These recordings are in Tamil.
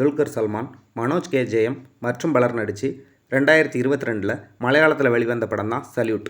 துல்கர் சல்மான் மனோஜ் கே. ஜெயம் மற்றும் பலர் நடித்து ரெண்டாயிரத்தி இருபத்தி ரெண்டில் மலையாளத்தில் வெளிவந்த படம் தான் சல்யூட்.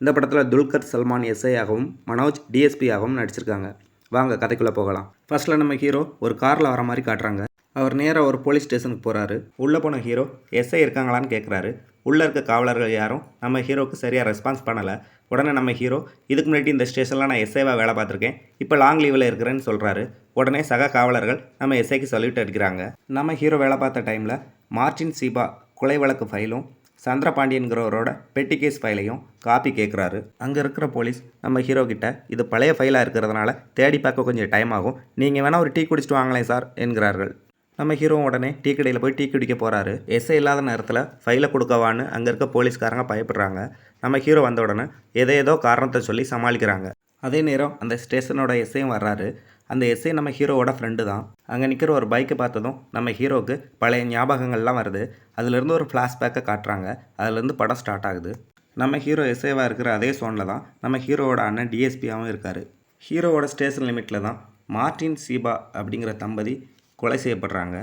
இந்த படத்தில் துல்கர் சல்மான் எஸ்ஐயாகவும் மனோஜ் டிஎஸ்பியாகவும் நடிச்சிருக்காங்க. வாங்க கதைக்குள்ளே போகலாம். ஃபர்ஸ்ட்டில் நம்ம ஹீரோ ஒரு காரில் வர மாதிரி காட்டுறாங்க. அவர் நேராக ஒரு போலீஸ் ஸ்டேஷனுக்கு போகிறாரு உள்ளே போன ஹீரோ எஸ்ஐ இருக்காங்களான்னு கேட்குறாரு உள்ளே இருக்க காவலர்கள் யாரும் நம்ம ஹீரோவுக்கு சரியாக ரெஸ்பான்ஸ் பண்ணலை. உடனே நம்ம ஹீரோ இதுக்கு முன்னாடி இந்த ஸ்டேஷனில் நான் எஸ்ஐவாக வேலை பார்த்துருக்கேன். இப்போ லாங் லீவில் இருக்கிறேன்னு சொல்கிறாரு உடனே சக காவலர்கள் நம்ம எஸ்ஐக்கு சொல்லிட்டு அடிக்கிறாங்க. நம்ம ஹீரோ வேலை பார்த்த டைமில் மார்டின் சீபா கொலை வழக்கு ஃபைலும் சந்திரபாண்டியன்கிறவரோட பெட்டி கேஸ் ஃபைலையும் காப்பி கேட்குறாரு அங்கே இருக்கிற போலீஸ் நம்ம ஹீரோ கிட்ட இது பழைய ஃபைலாக இருக்கிறதுனால தேடி பார்க்க கொஞ்சம் டைம் ஆகும். நீங்கள் வேணால் ஒரு டீ குடிச்சிட்டு வாங்களேன் சார் என்கிறார்கள். நம்ம ஹீரோ உடனே டீ கடையில் போய் டீ குடிக்க போகிறாரு எஸ்ஐ இல்லாத நேரத்தில் ஃபைலை கொடுக்கவான்னு அங்கே இருக்க போலீஸ்காரங்க பயப்படுறாங்க. நம்ம ஹீரோ வந்த உடனே ஏதோ ஏதோ காரணத்தை சொல்லி சமாளிக்கிறாங்க. அதே நேரம் அந்த ஸ்டேஷனோட எஸ்ஐயும் வர்றாரு. அந்த எஸ்ஐ நம்ம ஹீரோவோட ஃப்ரெண்டு தான். அங்கே நிற்கிற ஒரு பைக்கை பார்த்ததும் நம்ம ஹீரோவுக்கு பழைய ஞாபகங்கள்லாம் வருது. அதுலேருந்து ஒரு ஃப்ளாஷ்பேக்கை காட்டுறாங்க. அதுலேருந்து படம் ஸ்டார்ட் ஆகுது. நம்ம ஹீரோ எஸ்ஐவாக இருக்கிற அதே சோனில் தான் நம்ம ஹீரோவோட அண்ணன் டிஎஸ்பியாகவும் இருக்கார். ஹீரோவோட ஸ்டேஷன் லிமிட்டில் தான் மார்டின் சீபா அப்படிங்கிற தம்பதி கொலை செய்யப்படுறாங்க.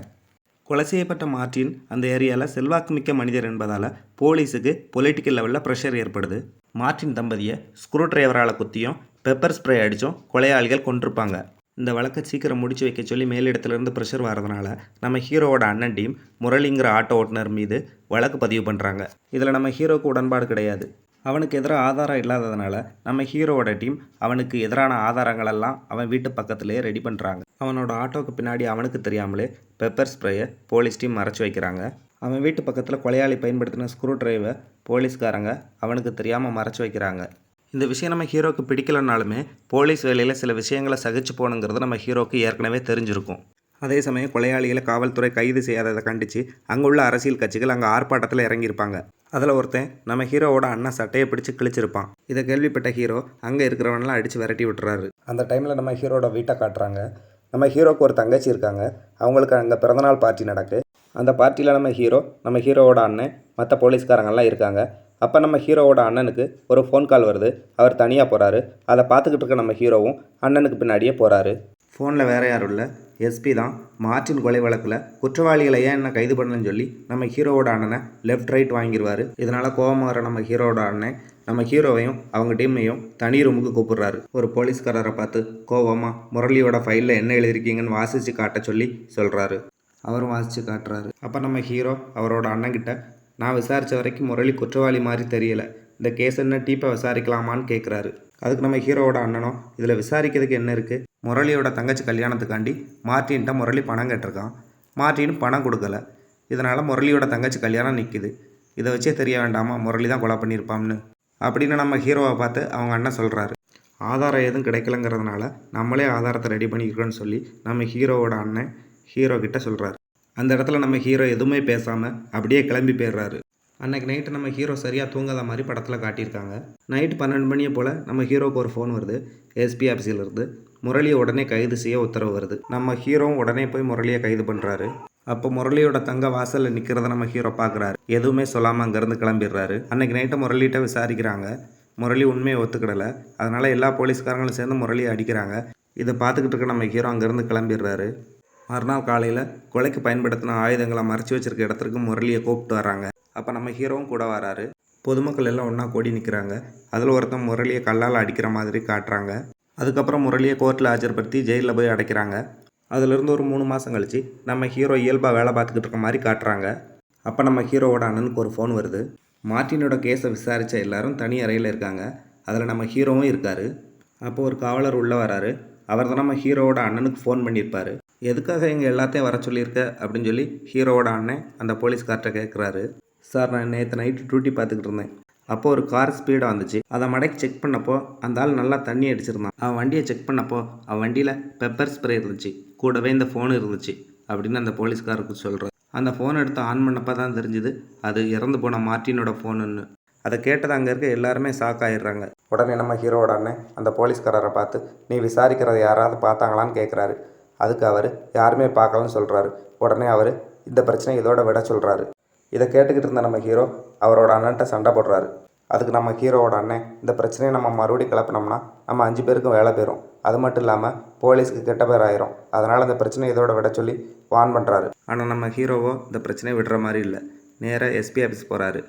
கொலை செய்யப்பட்ட மார்டின் அந்த ஏரியாவில் செல்வாக்கு மிக்க மனிதர் என்பதால் போலீஸுக்கு பொலிட்டிக்கல் லெவலில் ப்ரெஷர் ஏற்படுது. மார்டின் தம்பதியை ஸ்க்ரூ டிரைவரால் குத்தியும் பெப்பர் ஸ்ப்ரே அடித்தும் கொலையாளிகள் கொண்டிருப்பாங்க இந்த வழக்கை சீக்கிரம் முடிச்சு வைக்க சொல்லி மேலிடத்துலேருந்து ப்ரெஷர் வரதுனால நம்ம ஹீரோவோட அண்ணன் டீம் முரளிங்கிற ஆட்டோ ஓட்டுநர் மீது வழக்கு பதிவு பண்ணுறாங்க இதில் நம்ம ஹீரோவுக்கு உடன்பாடு கிடையாது. அவனுக்கு எதிராக ஆதாரம் இல்லாததுனால நம்ம ஹீரோவோட டீம் அவனுக்கு எதிரான ஆதாரங்களெல்லாம் அவன் வீட்டு பக்கத்துலேயே ரெடி பண்ணுறாங்க அவனோட ஆட்டோக்கு பின்னாடி அவனுக்கு தெரியாமலே பெப்பர் ஸ்ப்ரேயை போலீஸ் டீம் மறைச்சி வைக்கிறாங்க. அவன் வீட்டு பக்கத்தில் கொலையாளி பயன்படுத்தின ஸ்க்ரூ டிரைவை போலீஸ்காரங்க அவனுக்கு தெரியாமல் மறைச்சி வைக்கிறாங்க. இந்த விஷயம் நம்ம ஹீரோக்கு பிடிக்கலனாலுமே போலீஸ் வேலையில் சில விஷயங்களை சகிச்சு போகணுங்கிறது நம்ம ஹீரோக்கு ஏற்கனவே தெரிஞ்சிருக்கும். அதே சமயம் கொலையாளிகளை காவல்துறை கைது செய்யாததை கண்டித்து அங்கே உள்ள அரசியல் கட்சிகள் அங்கே ஆர்ப்பாட்டத்தில் இறங்கியிருப்பாங்க. அதில் ஒருத்தன் நம்ம ஹீரோவோட அண்ணன் சட்டையை பிடிச்சு கிழிச்சிருப்பான். இதை கேள்விப்பட்ட ஹீரோ அங்கே இருக்கிறவனெல்லாம் அடித்து விரட்டி விட்டுறாரு. அந்த டைமில் நம்ம ஹீரோட வீட்டை காட்டுறாங்க. நம்ம ஹீரோக்கு ஒரு தங்கச்சி இருக்காங்க. அவங்களுக்கு அங்கே பிறந்தநாள் பார்ட்டி நடக்கு. அந்த பார்ட்டியில் நம்ம ஹீரோ நம்ம ஹீரோவோட அண்ணன் மற்ற போலீஸ்காரங்கெல்லாம் இருக்காங்க. அப்போ நம்ம ஹீரோவோட அண்ணனுக்கு ஒரு ஃபோன் கால் வருது. அவர் தனியாக போகிறாரு அதை பார்த்துக்கிட்டு இருக்க நம்ம ஹீரோவும் அண்ணனுக்கு பின்னாடியே போகிறாரு ஃபோனில் வேறு யாரும் இல்லை. எஸ்பி தான். மார்டின் கொலை வழக்கில் குற்றவாளிகளை ஏன் என்ன கைது பண்ணலன்னு சொல்லி நம்ம ஹீரோவோட அண்ணனை லெஃப்ட் ரைட் வாங்கிடுவார் இதனால் கோபமாகற வர நம்ம ஹீரோவோட அண்ணன் நம்ம ஹீரோவையும் அவங்க டீமையும் தனி ரூமுக்கு கூப்பிடுறாரு. ஒரு போலீஸ்காரரை பார்த்து கோவமாக முரளியோட ஃபைலில் என்ன எழுதிருக்கீங்கன்னு வாசித்து காட்ட சொல்லி சொல்கிறாரு அவரும் வாசித்து காட்டுறாரு. அப்போ நம்ம ஹீரோ அவரோட அண்ணங்கிட்ட நான் விசாரித்த வரைக்கும் முரளி குற்றவாளி மாதிரி தெரியலை. இந்த கேஸ் என்ன டீப்பை விசாரிக்கலாமான்னு கேட்குறாரு அதுக்கு நம்ம ஹீரோவோட அண்ணனும் இதில் விசாரிக்கிறதுக்கு என்ன இருக்குது முரளியோட தங்கச்சி கல்யாணத்துக்காண்டி மார்ட்டின்ட்ட முரளி பணம் கேட்டிருக்கான். மார்ட்டின் பணம் கொடுக்கல. இதனால் முரளியோட தங்கச்சி கல்யாணம் நிற்கிது இதை வச்சே தெரிய வேண்டாமா? முரளி தான் கொலை பண்ணியிருப்பான்னு. அப்படின்னு நம்ம ஹீரோவை பார்த்து அவங்க அண்ணன் சொல்கிறாரு ஆதாரம் எதுவும் கிடைக்கலங்கிறதுனால நம்மளே ஆதாரத்தை ரெடி பண்ணிக்கிறோன்னு சொல்லி நம்ம ஹீரோவோட அண்ணன் ஹீரோ கிட்ட சொல்கிறாரு அந்த இடத்துல நம்ம ஹீரோ எதுவுமே பேசாமல் அப்படியே கிளம்பி போயிடுறாரு. அன்னைக்கு நைட்டு நம்ம ஹீரோ சரியாக தூங்காத மாதிரி படத்தில் காட்டியிருக்காங்க. நைட்டு பன்னெண்டு மணியை போல் நம்ம ஹீரோவுக்கு ஒரு ஃபோன் வருது. எஸ்பி ஆஃபீஸிலிருந்து முரளியை உடனே கைது செய்ய உத்தரவு வருது. நம்ம ஹீரோவும் உடனே போய் முரளியை கைது பண்ணுறாரு அப்போ முரளியோட தங்க வாசலில் நிற்கிறத நம்ம ஹீரோ பார்க்குறாரு. எதுவுமே சொல்லாமல் அங்கேருந்து கிளம்பிடுறாரு. அன்னைக்கு நைட்டு முரளிகிட்ட விசாரிக்கிறாங்க. முரளி உண்மையை ஒத்துக்கிடலை. அதனால் எல்லா போலீஸ்காரங்களும் சேர்ந்து முரளியை அடிக்கிறாங்க. இதை பார்த்துக்கிட்டு இருக்க நம்ம ஹீரோ அங்கேருந்து கிளம்பிடுறாரு. மறுநாள் காலையில் கொலைக்கு பயன்படுத்தின ஆயுதங்களை மறைச்சி வச்சிருக்க இடத்துக்கு முரளியை கூப்பிட்டு வராங்க அப்போ நம்ம ஹீரோவும் கூட வராரு. பொதுமக்கள் எல்லாம் ஒன்றா கூடி நிற்கிறாங்க அதில் ஒருத்தன் முரளியை கல்லால் அடிக்கிற மாதிரி காட்டுறாங்க. அதுக்கப்புறம் முரளியை கோர்ட்டில் ஆஜர்படுத்தி ஜெயிலில் போய் அடைக்கிறாங்க. அதுலேருந்து ஒரு மூணு மாதம் கழிச்சு நம்ம ஹீரோ இயல்பாக வேலை பார்த்துக்கிட்டு இருக்க மாதிரி காட்டுறாங்க. அப்போ நம்ம ஹீரோவோட அண்ணனுக்கு ஒரு ஃபோன் வருது. மார்ட்டினோட கேஸை விசாரித்த எல்லாரும் தனி அறையில் இருக்காங்க. அதில் நம்ம ஹீரோவும் இருக்கார். அப்போ ஒரு காவலர் உள்ளே வராரு. அவர் தான் நம்ம ஹீரோவோட அண்ணனுக்கு ஃபோன் பண்ணியிருப்பார். எதுக்காக எங்கள் எல்லாத்தையும் வர சொல்லியிருக்க? அப்படின்னு சொல்லி ஹீரோவோட அண்ணன் அந்த போலீஸ்கார்ட்ட கேட்குறாரு சார் நான் நேற்று நைட்டு டியூட்டி பார்த்துக்கிட்டு இருந்தேன். அப்போ ஒரு கார் ஸ்பீடாக வந்துச்சு. அதை மடக்கி செக் பண்ணப்போ அந்த ஆள் நல்லா தண்ணி அடிச்சிருந்தான். அவன் வண்டியை செக் பண்ணப்போ அவன் வண்டியில் பெப்பர் ஸ்ப்ரே இருந்துச்சு. கூடவே இந்த ஃபோன் இருந்துச்சு அப்படின்னு அந்த போலீஸ்காருக்கு சொல்கிறார் அந்த ஃபோன் எடுத்து ஆன் பண்ணப்போ தான் தெரிஞ்சுது. அது இறந்து போன மார்ட்டினோட ஃபோனுன்னு அதை கேட்டது அங்கே இருக்க எல்லாருமே ஷாக் ஆயிடுறாங்க. உடனே நம்ம ஹீரோவோட அண்ணன் அந்த போலீஸ்காரரை பார்த்து நீ விசாரிக்கிறத யாராவது பார்த்தாங்களான்னு கேட்குறாரு அதுக்கு அவர் யாருமே பார்க்கலன்னு சொல்கிறாரு உடனே அவர் இந்த பிரச்சனை இதோட விட சொல்கிறாரு இதை கேட்டுக்கிட்டு இருந்த நம்ம ஹீரோ அவரோட அண்ணன்ட்ட சண்டை போடுறாரு. அதுக்கு நம்ம ஹீரோவோட அண்ணன் இந்த பிரச்சனையை நம்ம மறுபடியும் கிளப்பினோம்னா நம்ம அஞ்சு பேருக்கும் வேலை போயிடும் அது மட்டும் இல்லாமல் போலீஸ்க்கு கெட்ட பேர் ஆயிரும். அதனால் இந்த பிரச்சனை இதோட விட சொல்லி வார்ன் பண்ணுறாரு ஆனால் நம்ம ஹீரோவோ இந்த பிரச்சனையை விடுற மாதிரி இல்லை. நேராக எஸ்பி ஆஃபீஸ் போகிறாரு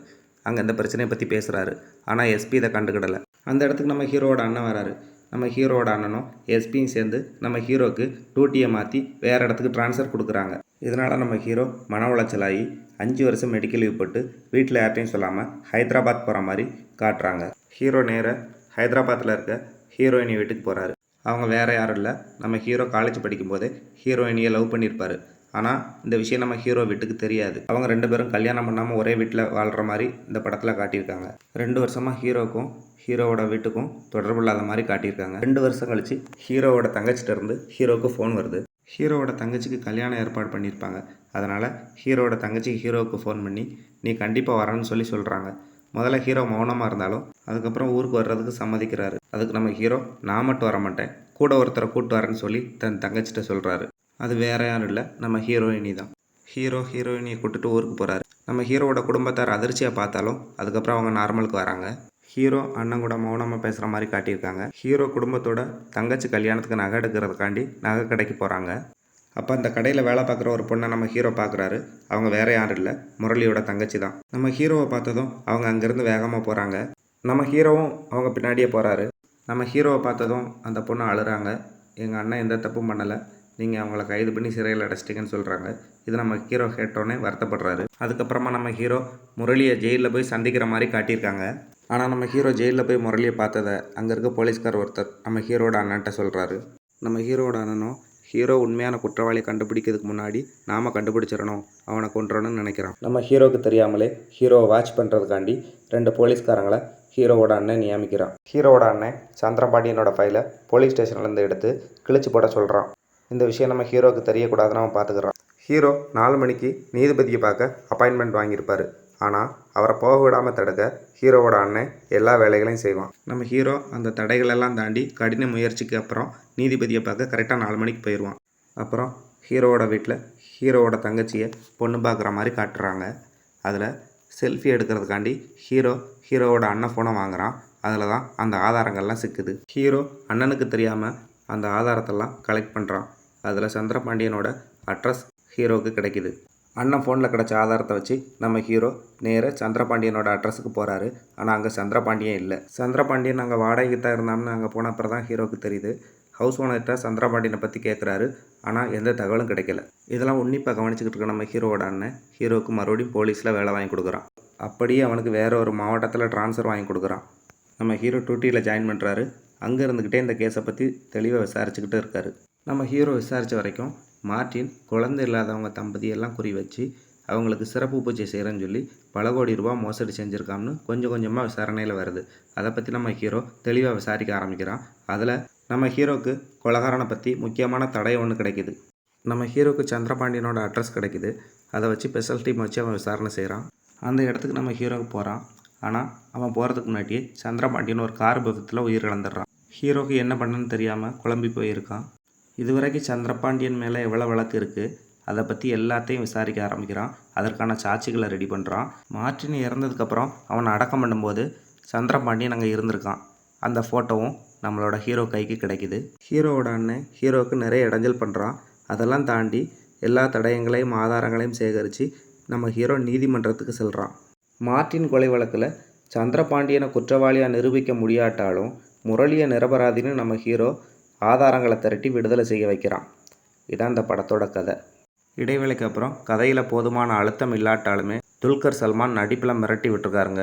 அங்கே இந்த பிரச்சனையை பற்றி பேசுகிறாரு ஆனால் எஸ்பி இதை கண்டுக்கிடலை. அந்த இடத்துக்கு நம்ம ஹீரோவோட அண்ணன் வராரு. நம்ம ஹீரோட அண்ணனும் எஸ்பியும் சேர்ந்து நம்ம ஹீரோக்கு டூட்டியை மாற்றி வேறு இடத்துக்கு ட்ரான்ஸ்ஃபர் கொடுக்குறாங்க. இதனால் நம்ம ஹீரோ மன உளைச்சலாகி அஞ்சு வருஷம் மெடிக்கல் லீவ் போட்டு வீட்டில் யார்ட்டையும் சொல்லாமல் ஹைதராபாத் போகிற மாதிரி காட்டுறாங்க. ஹீரோ நேராக ஹைதராபாத்தில் இருக்க ஹீரோயினி வீட்டுக்கு போகிறாரு அவங்க வேறு யாரும் இல்லை. நம்ம ஹீரோ காலேஜ் படிக்கும்போதே ஹீரோயினியை லவ் பண்ணியிருப்பார். ஆனால் இந்த விஷயம் நம்ம ஹீரோ வீட்டுக்கு தெரியாது. அவங்க ரெண்டு பேரும் கல்யாணம் பண்ணாமல் ஒரே வீட்டில் வாழ்கிற மாதிரி இந்த படத்தில் காட்டியிருக்காங்க. ரெண்டு வருஷமாக ஹீரோக்கும் ஹீரோவோட வீட்டுக்கும் தொடர்பு இல்லாத மாதிரி காட்டியிருக்காங்க. ரெண்டு வருஷம் கழிச்சு ஹீரோவோட தங்கச்சிட்ட இருந்து ஹீரோவுக்கு ஃபோன் வருது. ஹீரோவோட தங்கச்சிக்கு கல்யாணம் ஏற்பாடு பண்ணியிருப்பாங்க. அதனால் ஹீரோவோட தங்கச்சிக்கு ஹீரோவுக்கு ஃபோன் பண்ணி நீ கண்டிப்பாக வரேன்னு சொல்லி சொல்கிறாங்க முதல்ல ஹீரோ மௌனமாக இருந்தாலும் அதுக்கப்புறம் ஊருக்கு வர்றதுக்கு சம்மதிக்கிறாரு. அதுக்கு நம்ம ஹீரோ நான் மட்டும் வர மாட்டேன் கூட ஒருத்தரை கூட்டு வரேன்னு சொல்லி தன் தங்கச்சிட்ட சொல்கிறாரு அது வேற யாரும் இல்லை. நம்ம ஹீரோயினி தான். ஹீரோ ஹீரோயினியை கூட்டுட்டு ஊருக்கு போகிறாரு நம்ம ஹீரோவோட குடும்பத்தார் அதிர்ச்சியாக பார்த்தாலும் அதுக்கப்புறம் அவங்க நார்மலுக்கு வராங்க. ஹீரோ அண்ணன் கூட மௌனமாக பேசுகிற மாதிரி காட்டியிருக்காங்க. ஹீரோ குடும்பத்தோட தங்கச்சி கல்யாணத்துக்கு நகை எடுக்கிறதுக்காண்டி நகை கடைக்கு போகிறாங்க அப்போ அந்த கடையில் வேலை பார்க்குற ஒரு பொண்ணை நம்ம ஹீரோ பார்க்குறாரு. அவங்க வேற யாரும் இல்லை. முரளியோட தங்கச்சி தான். நம்ம ஹீரோவை பார்த்ததும் அவங்க அங்கேருந்து வேகமாக போகிறாங்க நம்ம ஹீரோவும் அவங்க பின்னாடியே போகிறாரு நம்ம ஹீரோவை பார்த்ததும் அந்த பொண்ணு அழுறாங்க. எங்கள் அண்ணன் எந்த தப்பும் பண்ணலை. நீங்கள் அவங்கள கைது பண்ணி சிறையில் அடைச்சிட்டிங்கன்னு சொல்கிறாங்க இது நம்ம ஹீரோ கேட்டோன்னே வருத்தப்படுறாரு. அதுக்கப்புறமா நம்ம ஹீரோ முரளியை ஜெயிலில் போய் சந்திக்கிற மாதிரி காட்டியிருக்காங்க. ஆனால் நம்ம ஹீரோ ஜெயிலில் போய் முரளியை பார்த்ததை அங்கே இருக்க போலீஸ்கார் ஒருத்தர் நம்ம ஹீரோட அண்ணன்ட்ட சொல்கிறாரு நம்ம ஹீரோட அண்ணனும் ஹீரோ உண்மையான குற்றவாளியை கண்டுபிடிக்கிறதுக்கு முன்னாடி நாம் கண்டுபிடிச்சிடணும். அவனை கொன்றணும்னு நினைக்கிறான். நம்ம ஹீரோவுக்கு தெரியாமலே ஹீரோவை வாட்ச் பண்ணுறதுக்காண்டி ரெண்டு போலீஸ்காரங்களை ஹீரோவோட அண்ணன் நியமிக்கிறான். ஹீரோவோட அண்ணன் சந்திரபாண்டியனோட ஃபைலை போலீஸ் ஸ்டேஷன்லேருந்து எடுத்து கிழிச்சு போட சொல்கிறான் இந்த விஷயம் நம்ம ஹீரோவுக்கு தெரியக்கூடாதுன்னு அவன் பார்த்துக்கிறான். ஹீரோ நாலு மணிக்கு நீதிபதியை பார்க்க அப்பாயின்மெண்ட் வாங்கியிருப்பார். ஆனால் அவரை போக விடாமல் தடுக்க ஹீரோவோட அண்ணன் எல்லா வேலைகளையும் செய்வான். நம்ம ஹீரோ அந்த தடைகளெல்லாம் தாண்டி கடின முயற்சிக்கு அப்புறம் நீதிபதியை பார்க்க கரெக்டாக நாலு மணிக்கு போயிடுவான். அப்புறம் ஹீரோவோட வீட்டில் ஹீரோவோட தங்கச்சியை பொண்ணு பார்க்குற மாதிரி காட்டுறாங்க. அதில் செல்ஃபி எடுக்கிறதுக்காண்டி ஹீரோ ஹீரோவோட அண்ணன் ஃபோனை வாங்குறான். அதில் தான் அந்த ஆதாரங்கள்லாம் சிக்குது. ஹீரோ அண்ணனுக்கு தெரியாமல் அந்த ஆதாரத்தெல்லாம் கலெக்ட் பண்ணுறான் அதில் சந்திரபாண்டியனோட அட்ரஸ் ஹீரோவுக்கு கிடைக்கிது. அண்ணன் ஃபோனில் கிடச்ச ஆதாரத்தை வச்சு நம்ம ஹீரோ நேராக சந்திரபாண்டியனோட அட்ரஸுக்கு போகிறாரு ஆனால் அங்கே சந்திரபாண்டியன் இல்லை. சந்திரபாண்டியன் அங்கே வாடகைக்கு தான் இருந்தான்னு அங்கே போன அப்புறம் தான் ஹீரோவுக்கு தெரியுது. ஹவுஸ் ஓனர்கிட்ட சந்திரபாண்டியனை பற்றி கேட்குறாரு ஆனால் எந்த தகவலும் கிடைக்கல. இதெல்லாம் உன்னிப்பாக கவனிச்சுக்கிட்டு இருக்க நம்ம ஹீரோவோட அண்ணன் ஹீரோவுக்கு மறுபடியும் போலீஸில் வேலை வாங்கி கொடுக்குறான். அப்படியே அவனுக்கு வேறு ஒரு மாவட்டத்தில் ட்ரான்ஸ்ஃபர் வாங்கி கொடுக்குறான். நம்ம ஹீரோ டூட்டியில் ஜாயின் பண்ணுறாரு அங்கே இருந்துக்கிட்டே இந்த கேஸை பற்றி தெளிவாக விசாரிச்சுக்கிட்டு இருக்காரு. நம்ம ஹீரோ விசாரித்த வரைக்கும் மார்ட்டின் குழந்தை இல்லாதவங்க தம்பதியெல்லாம் குறி வச்சு அவங்களுக்கு சிறப்பு பூஜை செய்கிறேன்னு சொல்லி பல கோடி ரூபா மோசடி செஞ்சுருக்காம்னு கொஞ்சம் கொஞ்சமாக விசாரணையில் வருது. அதை பற்றி நம்ம ஹீரோ தெளிவாக விசாரிக்க ஆரம்பிக்கிறான். அதில் நம்ம ஹீரோக்கு கொலகாரனை பற்றி முக்கியமான தடை ஒன்று கிடைக்குது. நம்ம ஹீரோக்கு சந்திரபாண்டியனோட அட்ரஸ் கிடைக்குது. அதை வச்சு ஸ்பெஷல் டீம் வச்சு அவன் விசாரணை செய்கிறான் அந்த இடத்துக்கு நம்ம ஹீரோக்கு போகிறான் ஆனால் அவன் போகிறதுக்கு முன்னாடியே சந்திரபாண்டியன் ஒரு கார் விபத்தில் உயிரிழந்துடுறான். ஹீரோக்கு என்ன பண்ணணும்னு தெரியாமல் குழம்பி போயிருக்கான். இதுவரைக்கும் சந்திரபாண்டியன் மேலே எவ்வளோ வழக்கு இருக்குது அதை பற்றி எல்லாத்தையும் விசாரிக்க ஆரம்பிக்கிறான். அதற்கான சாட்சிகளை ரெடி பண்ணுறான் மார்டின் இறந்ததுக்கப்புறம் அவனை அடக்கம் பண்ணும்போது சந்திரபாண்டியன் அங்கே இருந்திருக்கான். அந்த ஃபோட்டோவும் நம்மளோட ஹீரோ கைக்கு கிடைக்குது. ஹீரோவோட அண்ணன் ஹீரோவுக்கு நிறைய இடைஞ்சல் பண்ணுறான் அதெல்லாம் தாண்டி எல்லா தடயங்களையும் ஆதாரங்களையும் சேகரித்து நம்ம ஹீரோ நீதிமன்றத்துக்கு செல்கிறான் மார்ட்டின் கொலை வழக்கில் சந்திரபாண்டியனை குற்றவாளியாக நிரூபிக்க முடியாட்டாலும் முரளியை நிரபராதின்னு நம்ம ஹீரோ ஆதாரங்களை திரட்டி விடுதலை செய்ய வைக்கிறான். இதான் இந்த படத்தோட கதை. இடைவேளைக்கு அப்புறம் கதையில் போதுமான அழுத்தம் இல்லாட்டாலுமே துல்கர் சல்மான் நடிப்பில் மிரட்டி விட்டுருக்காருங்க.